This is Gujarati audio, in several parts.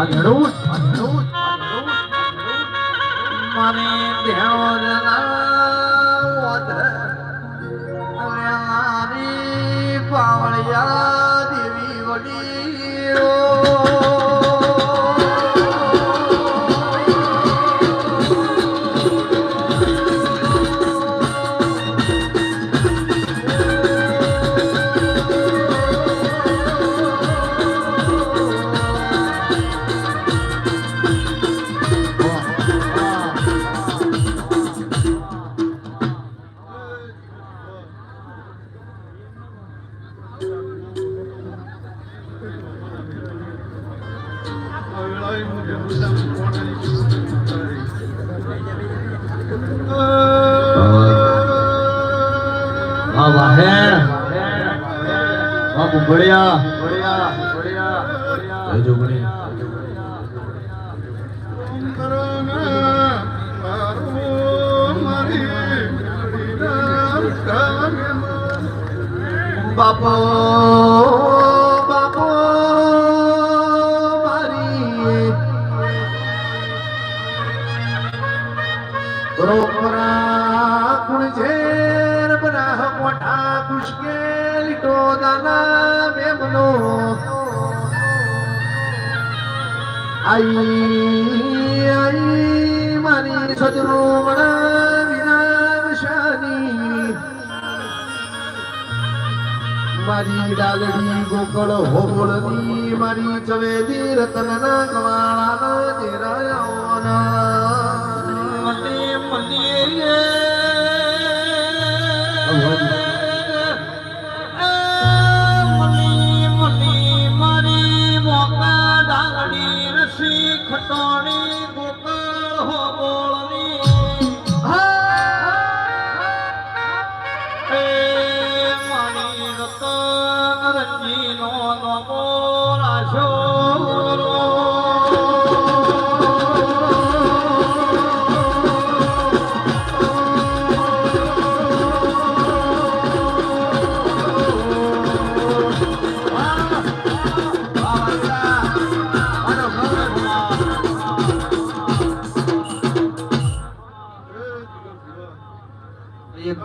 અઢળું અઢળું મને ભેણો જનારી પાવળિયા દેવી વડીઓ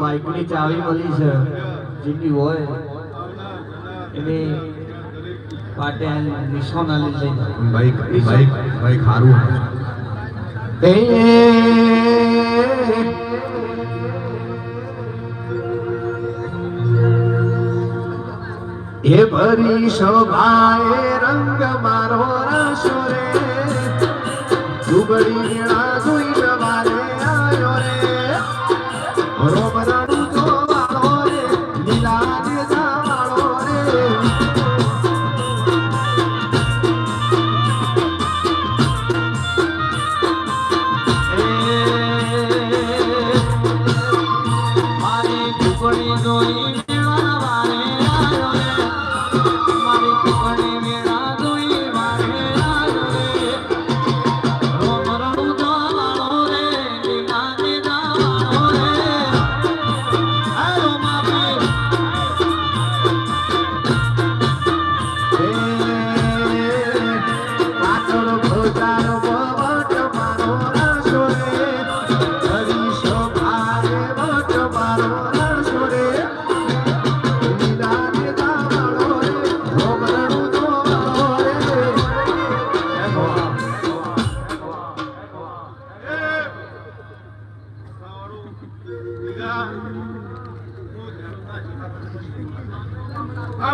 બાઇકની ચાવી મળી છે. જેની હોય એની માટે નિશાન આલી લઈ બાઇક બાઇક બાઇક હારું એ હે ભરી શોભાએ રંગ મારો રસ રે. જુગડી વીણા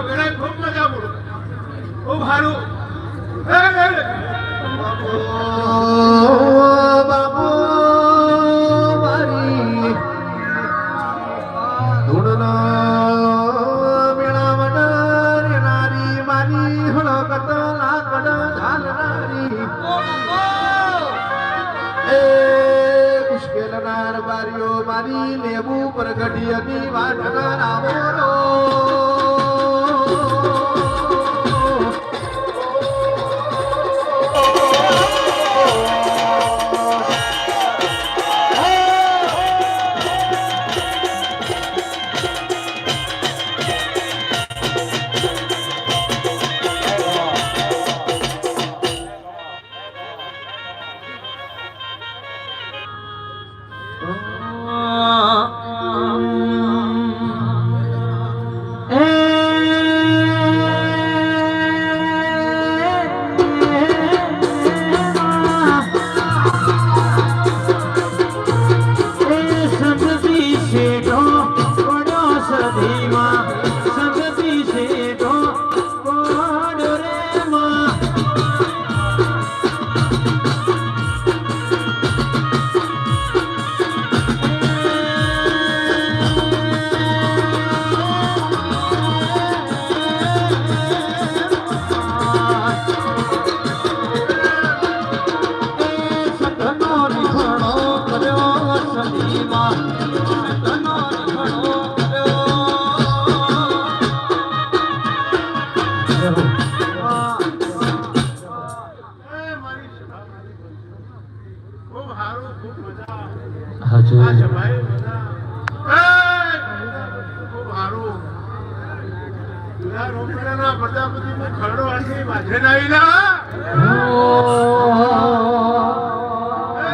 বেড়ায় ভোগ না যাব। ও ভারু।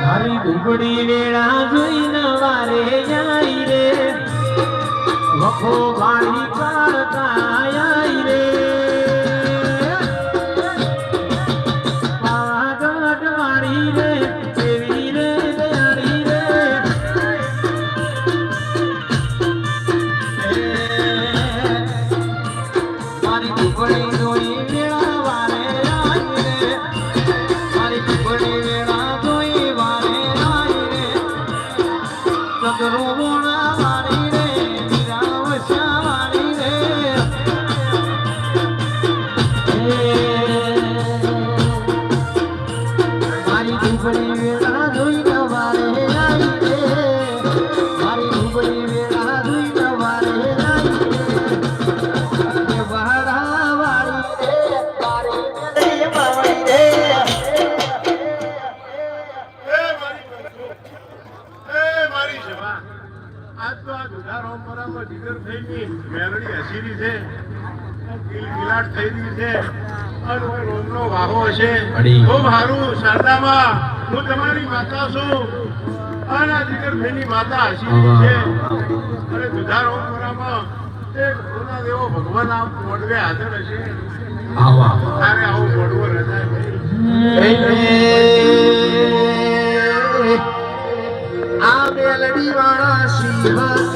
મારી ડુંગળી વેળા જોઈને વારે જાય રે. વખો વાળી ચકાસુ. અનાધિકર માતા આશીષ છે. તે કોના દેવો ભગવાન આ મોડવે હાજર હશે તારે આવું મોડવો રજાય આ મેલડી વાળા શિવા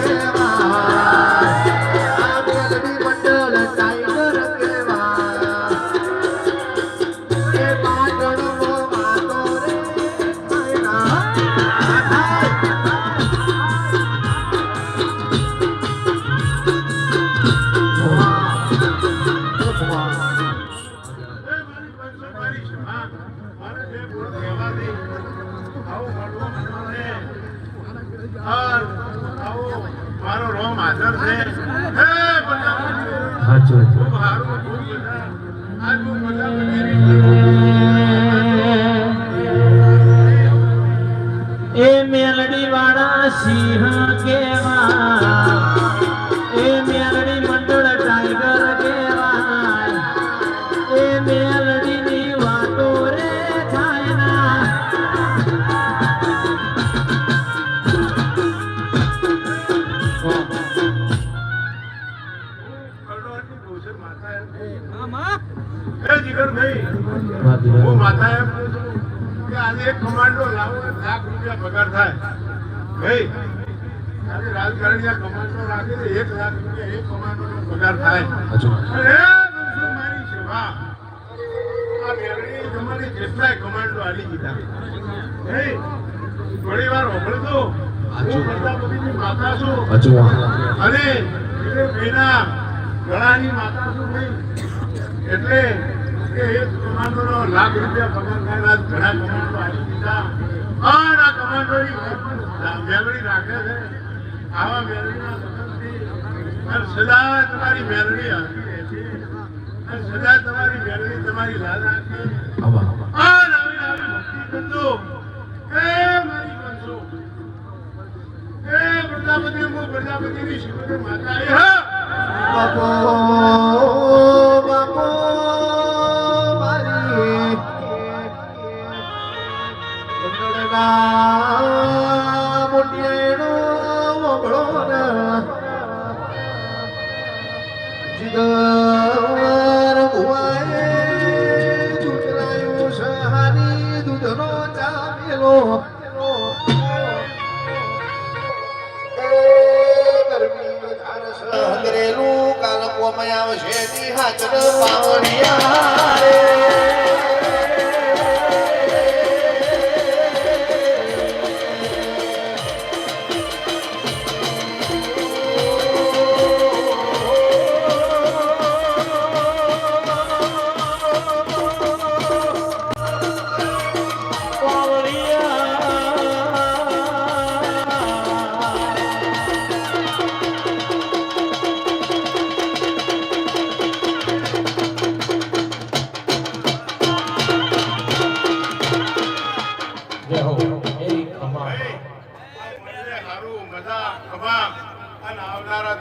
નો માધર છે. હે બધા ખૂબ સારું આજ હું બધા આજે કમાન્ડો લાવો લાખ રૂપિયા પગાર થાય. ભાઈ ત્યારે રાજકારણીયા કમાન્ડો રાખે છે એક લાખ રૂપિયા એક કમાન્ડો પગાર થાય. મારી સેવા. આ મેળવી તમારી જેટલાય કમાન્ડો આલી દીધા. ભાઈ થોડી વાર ઓગળતો માતા છું. અને મેના ગળાની માતા છું ભાઈ. એટલે કે કમાન્ડરો લાખ રૂપિયા પગાર કાઢ્યા ઘણા કમાન્ડરો આવી દીધા અને આ કમાન્ડોની મેળવી રાખે છે. આવા મેળવીના સંબંધથી સદા તમારી મેળવી આવતી રહે છે. સદા તમારી મેળવી રાખે. અને આવી ભક્તિ કરજો. એ મારી બનશો એ પ્રજાપતિ હું પ્રજાપતિની શિવને માતા. આવી છે. નિહાચર પાવનિયા રે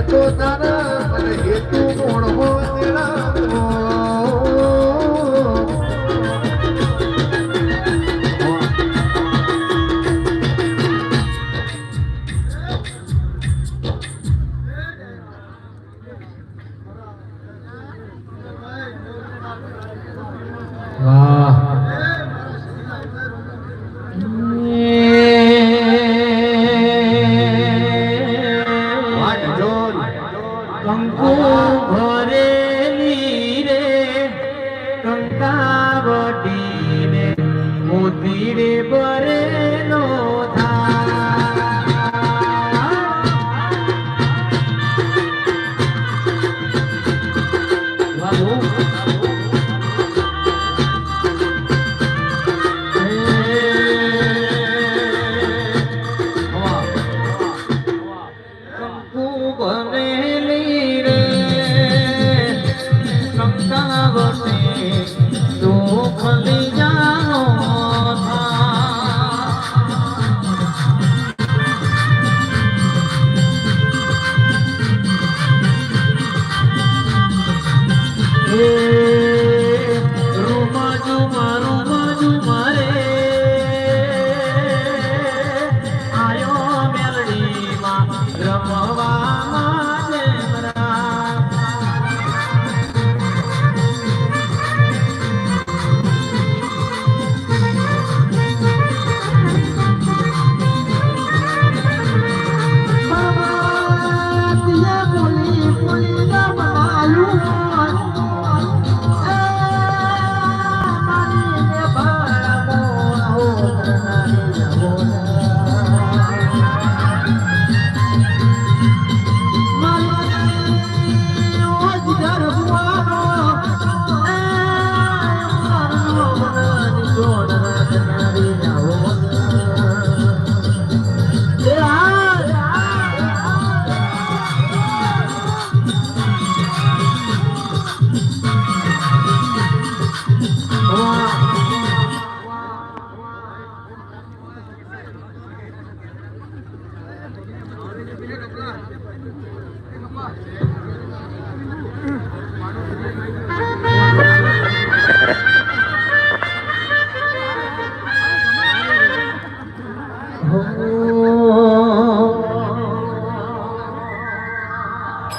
i don't know મોતી રે બરે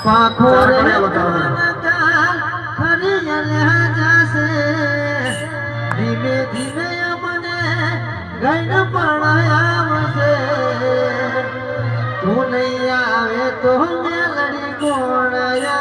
પાંખો રે ખરી લહા જાશે. ધીમે ધીમે અમને ગઈન પણ આવશે તું નહીં આવે તો મેલડી કોણ આવે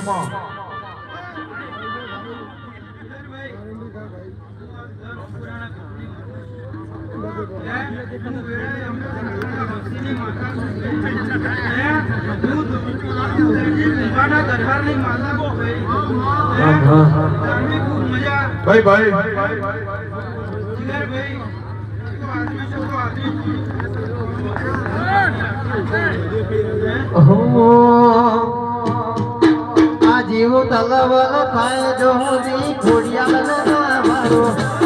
Come on. ભાઈ ભાઈ ભાઈ જીવ તલવલ થાય જો જી ખોડિયાલ મારો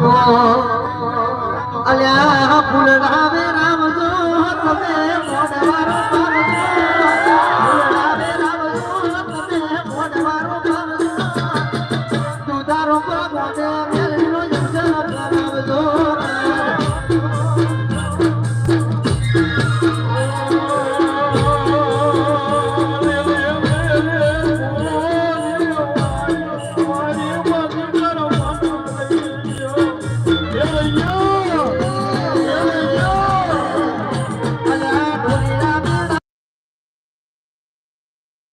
છબીઓ અલ્યા ફૂલ રામે રામ જો તમે મોડવારો